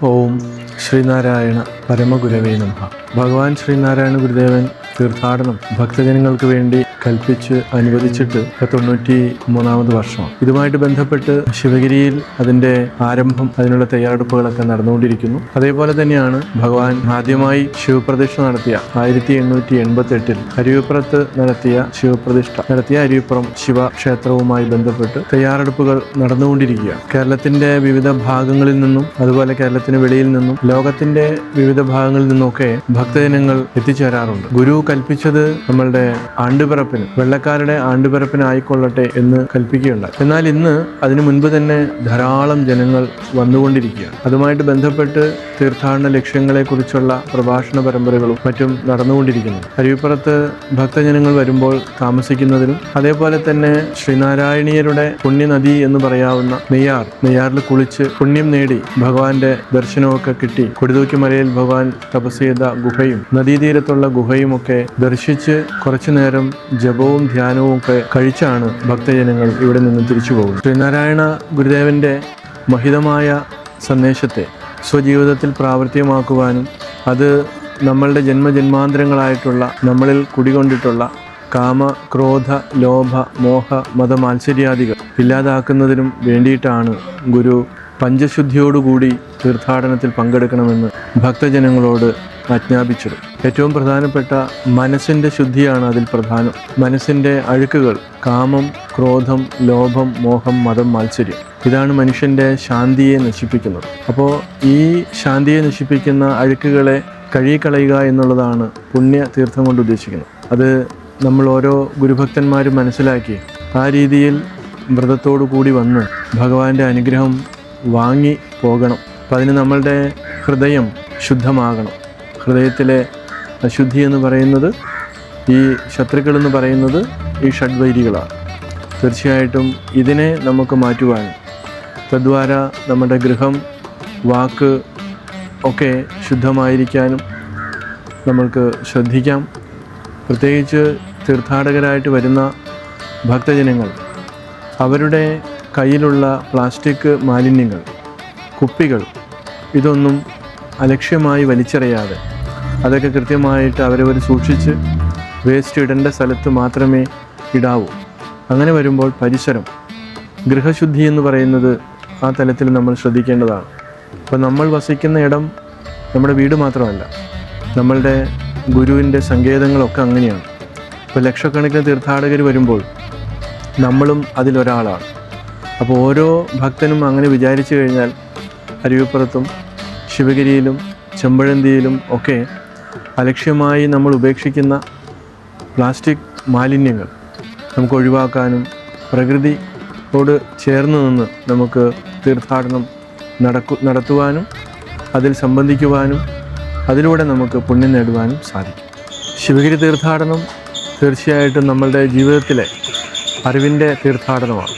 ഓം ശ്രീനാരായണ പരമഗുരവേ നമ. ഭഗവാൻ ശ്രീനാരായണ ഗുരുദേവൻ തീർത്ഥാടനം ഭക്തജനങ്ങൾക്ക് വേണ്ടി കൽപ്പിച്ച് അനുവദിച്ചിട്ട് തൊണ്ണൂറ്റി മൂന്നാമത് വർഷമാണ്. ഇതുമായിട്ട് ബന്ധപ്പെട്ട് ശിവഗിരിയിൽ അതിന്റെ ആരംഭം അതിനുള്ള തയ്യാറെടുപ്പുകളൊക്കെ നടന്നുകൊണ്ടിരിക്കുന്നു. അതേപോലെ തന്നെയാണ് ഭഗവാൻ ആദ്യമായി ശിവപ്രതിഷ്ഠ നടത്തിയ ആയിരത്തി എണ്ണൂറ്റി എൺപത്തി എട്ടിൽ അരുവിപ്പുറത്ത് നടത്തിയ ശിവപ്രതിഷ്ഠ നടത്തിയ അരുവിപ്പുറം ശിവക്ഷേത്രവുമായി ബന്ധപ്പെട്ട് തയ്യാറെടുപ്പുകൾ നടന്നുകൊണ്ടിരിക്കുകയാണ്. കേരളത്തിന്റെ വിവിധ ഭാഗങ്ങളിൽ നിന്നും അതുപോലെ കേരളത്തിന് വെളിയിൽ നിന്നും ലോകത്തിന്റെ വിവിധ ഭാഗങ്ങളിൽ നിന്നൊക്കെ ഭക്തജനങ്ങൾ എത്തിച്ചേരാറുണ്ട്. ഗുരു കൽപ്പിച്ചത് നമ്മളുടെ ആണ്ടുപിറപ്പിന് വെള്ളക്കാരുടെ ആണ്ടുപിറപ്പിന് ആയിക്കൊള്ളട്ടെ എന്ന് കൽപ്പിക്കുകയുണ്ടായി. എന്നാൽ ഇന്ന് അതിനു മുൻപ് തന്നെ ധാരാളം ജനങ്ങൾ വന്നുകൊണ്ടിരിക്കുകയാണ്. അതുമായിട്ട് ബന്ധപ്പെട്ട് തീർത്ഥാടന ലക്ഷ്യങ്ങളെക്കുറിച്ചുള്ള പ്രഭാഷണ പരമ്പരകളും മറ്റും നടന്നുകൊണ്ടിരിക്കുന്നു. അരുവിപ്പുറത്ത് ഭക്തജനങ്ങൾ വരുമ്പോൾ താമസിക്കുന്നതിനും അതേപോലെ തന്നെ ശ്രീനാരായണീയരുടെ പുണ്യനദി എന്ന് പറയാവുന്ന നെയ്യാർ. നെയ്യാറിൽ കുളിച്ച് പുണ്യം നേടി ഭഗവാന്റെ ദർശനമൊക്കെ കിട്ടി. കൊടിതൂക്കി മലയിൽ ഭഗവാൻ തപസ് ചെയ്ത ഗുഹയും നദീതീരത്തുള്ള ഗുഹയും ഒക്കെ ദർശിച്ച് കുറച്ചു നേരം ജപവും ധ്യാനവും ഒക്കെ കഴിച്ചാണ് ഭക്തജനങ്ങൾ ഇവിടെ നിന്ന് തിരിച്ചു പോകുന്നത്. ശ്രീനാരായണ ഗുരുദേവന്റെ മഹിതമായ സന്ദേശത്തെ സ്വജീവിതത്തിൽ പ്രാവർത്തികമാക്കുവാനും അത് നമ്മളുടെ ജന്മജന്മാന്തരങ്ങളായിട്ടുള്ള നമ്മളിൽ കുടികൊണ്ടിട്ടുള്ള കാമ ക്രോധ ലോഭ മോഹ മത മാത്സര്യാദികൾ ഇല്ലാതാക്കുന്നതിനും വേണ്ടിയിട്ടാണ് ഗുരു പഞ്ചശുദ്ധിയോടുകൂടി തീർത്ഥാടനത്തിൽ പങ്കെടുക്കണമെന്ന് ഭക്തജനങ്ങളോട് ആജ്ഞാപിച്ചത് ഏറ്റവും പ്രധാനപ്പെട്ട മനസ്സിന്റെ ശുദ്ധിയാണ് അതിൽ പ്രധാനം. മനസ്സിന്റെ അഴുക്കുകൾ കാമം ക്രോധം ലോഭം മോഹം മതം മാത്സര്യം ഇതാണ് മനുഷ്യന്റെ ശാന്തിയെ നശിപ്പിക്കുന്നത്. അപ്പോൾ ഈ ശാന്തിയെ നശിപ്പിക്കുന്ന അഴുക്കുകളെ കഴുകിക്കളയുക എന്നുള്ളതാണ് പുണ്യ തീർത്ഥം കൊണ്ട് ഉദ്ദേശിക്കുന്നത്. അത് നമ്മൾ ഓരോ ഗുരുഭക്തന്മാരും മനസ്സിലാക്കി ആ രീതിയിൽ വ്രതത്തോടു കൂടി വന്ന് ഭഗവാന്റെ അനുഗ്രഹം വാങ്ങി പോകണം. അപ്പം അതിന് നമ്മളുടെ ഹൃദയം ശുദ്ധമാകണം. ഹൃദയത്തിലെ അശുദ്ധി എന്ന് പറയുന്നത് ഈ ശത്രുക്കൾ എന്ന് പറയുന്നത് ഈ ഷഡ്വൈരികളാണ്. തീർച്ചയായിട്ടും ഇതിനെ നമുക്ക് മാറ്റുവാൻ തദ്വാര നമ്മുടെ ഗൃഹം വാക്ക് ഒക്കെ ശുദ്ധമായിരിക്കാനും നമ്മൾക്ക് ശ്രദ്ധിക്കാം. പ്രത്യേകിച്ച് തീർത്ഥാടകരായിട്ട് വരുന്ന ഭക്തജനങ്ങൾ അവരുടെ കയ്യിലുള്ള പ്ലാസ്റ്റിക് മാലിന്യങ്ങൾ കുപ്പികൾ ഇതൊന്നും അലക്ഷ്യമായി വലിച്ചെറിയാതെ അതൊക്കെ കൃത്യമായിട്ട് അവരവർ സൂക്ഷിച്ച് വേസ്റ്റ് ഇടേണ്ട സ്ഥലത്ത് മാത്രമേ ഇടാവൂ. അങ്ങനെ വരുമ്പോൾ പരിസരം ഗൃഹശുദ്ധി എന്ന് പറയുന്നത് ആ തലത്തിൽ നമ്മൾ ശ്രദ്ധിക്കേണ്ടതാണ്. അപ്പോൾ നമ്മൾ വസിക്കുന്ന ഇടം നമ്മുടെ വീട് മാത്രമല്ല നമ്മളുടെ ഗുരുവിന്റെ സങ്കേതങ്ങളൊക്കെ അങ്ങനെയാണ്. ഇപ്പോൾ ലക്ഷക്കണക്കിന് തീർത്ഥാടകർ വരുമ്പോൾ നമ്മളും അതിലൊരാളാണ്. അപ്പോൾ ഓരോ ഭക്തനും അങ്ങനെ വിചാരിച്ചു കഴിഞ്ഞാൽ അരുവിപ്പുറത്തും ശിവഗിരിയിലും ചെമ്പഴന്തിയിലും ഒക്കെ അലക്ഷ്യമായി നമ്മൾ ഉപേക്ഷിക്കുന്ന പ്ലാസ്റ്റിക് മാലിന്യങ്ങൾ നമുക്ക് ഒഴിവാക്കാനും പ്രകൃതിയോട് ചേർന്ന് നിന്ന് നമുക്ക് തീർത്ഥാടനം നടക്കു നടത്തുവാനും അതിൽ സംബന്ധിക്കുവാനും അതിലൂടെ നമുക്ക് പുണ്യം നേടുവാനും സാധിക്കും. ശിവഗിരി തീർത്ഥാടനം തീർച്ചയായിട്ടും നമ്മളുടെ ജീവിതത്തിലെ അറിവിന്റെ തീർത്ഥാടനമാണ്.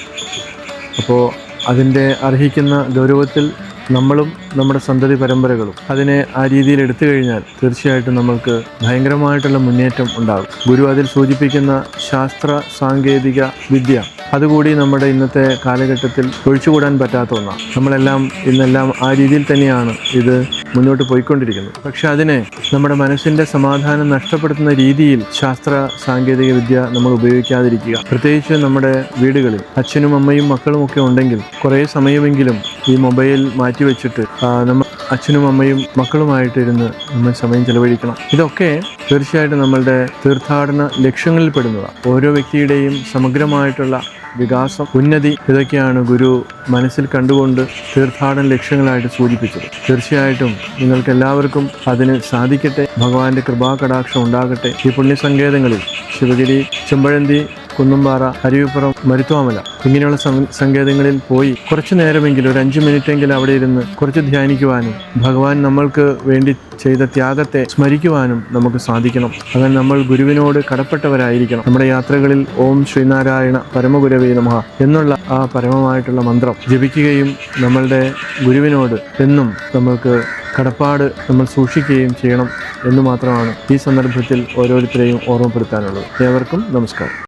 അപ്പോൾ അതിന്റെ അർഹിക്കുന്ന ഗൗരവത്തിൽ നമ്മളും നമ്മുടെ സന്തതി പരമ്പരകളും അതിനെ ആ രീതിയിൽ എടുത്തു കഴിഞ്ഞാൽ തീർച്ചയായിട്ടും നമ്മൾക്ക് ഭയങ്കരമായിട്ടുള്ള മുന്നേറ്റം ഉണ്ടാകും. ഗുരു അതിൽ സൂചിപ്പിക്കുന്ന ശാസ്ത്ര സാങ്കേതിക വിദ്യ അതുകൂടി നമ്മുടെ ഇന്നത്തെ കാലഘട്ടത്തിൽ ഒഴിച്ചുകൂടാൻ പറ്റാത്ത ഒന്നാണ്. നമ്മളെല്ലാം ഇന്നെല്ലാം ആ രീതിയിൽ തന്നെയാണ് ഇത് മുന്നോട്ട് പോയിക്കൊണ്ടിരിക്കുന്നത്. പക്ഷെ അതിനെ നമ്മുടെ മനസ്സിന്റെ സമാധാനം നഷ്ടപ്പെടുത്തുന്ന രീതിയിൽ ശാസ്ത്ര സാങ്കേതിക വിദ്യ നമ്മൾ ഉപയോഗിക്കാതിരിക്കുക. പ്രത്യേകിച്ച് നമ്മുടെ വീടുകളിൽ അച്ഛനും അമ്മയും മക്കളും ഒക്കെ ഉണ്ടെങ്കിൽ കുറേ സമയമെങ്കിലും ഈ മൊബൈൽ മാറ്റിവെച്ചിട്ട് വെച്ചിട്ട് നമ്മൾ അച്ഛനും അമ്മയും മക്കളുമായിട്ടിരുന്ന് നമ്മൾ സമയം ചെലവഴിക്കണം. ഇതൊക്കെ തീർച്ചയായിട്ടും നമ്മളുടെ തീർത്ഥാടന ലക്ഷ്യങ്ങളിൽ പെടുന്നതാണ് ഓരോ വ്യക്തിയുടെയും സമഗ്രമായിട്ടുള്ള വികാസം ഉന്നതി ഇതൊക്കെയാണ് ഗുരു മനസ്സിൽ കണ്ടുകൊണ്ട് തീർത്ഥാടന ലക്ഷ്യങ്ങളായിട്ട് സൂചിപ്പിച്ചത്. തീർച്ചയായിട്ടും നിങ്ങൾക്ക് എല്ലാവർക്കും അതിന് സാധിക്കട്ടെ. ഭഗവാന്റെ കൃപാകടാക്ഷം ഉണ്ടാകട്ടെ. ഈ പുണ്യസങ്കേതങ്ങളിൽ ശിവഗിരി ചെമ്പഴന്തി കുന്നുംപാറ അരുവിപ്പുറം മരുത്വാമല ഇങ്ങനെയുള്ള സങ്കേതങ്ങളിൽ പോയി കുറച്ചു നേരമെങ്കിലും ഒരു അഞ്ച് മിനിറ്റെങ്കിലും അവിടെ ഇരുന്ന് കുറച്ച് ധ്യാനിക്കുവാനും ഭഗവാൻ നമ്മൾക്ക് വേണ്ടി ചെയ്ത ത്യാഗത്തെ സ്മരിക്കുവാനും നമുക്ക് സാധിക്കണം. അങ്ങനെ നമ്മൾ ഗുരുവിനോട് കടപ്പെട്ടവരായിരിക്കണം. നമ്മുടെ യാത്രകളിൽ ഓം ശ്രീനാരായണ പരമഗുരവേ നമ എന്നുള്ള ആ പരമമായിട്ടുള്ള മന്ത്രം ജപിക്കുകയും നമ്മളുടെ ഗുരുവിനോട് എന്നും നമ്മൾക്ക് കടപ്പാട് നമ്മൾ സൂക്ഷിക്കുകയും ചെയ്യണം എന്ന് മാത്രമാണ് ഈ സന്ദർഭത്തിൽ ഓരോരുത്തരെയും ഓർമ്മപ്പെടുത്താനുള്ളത്. ഏവർക്കും നമസ്കാരം.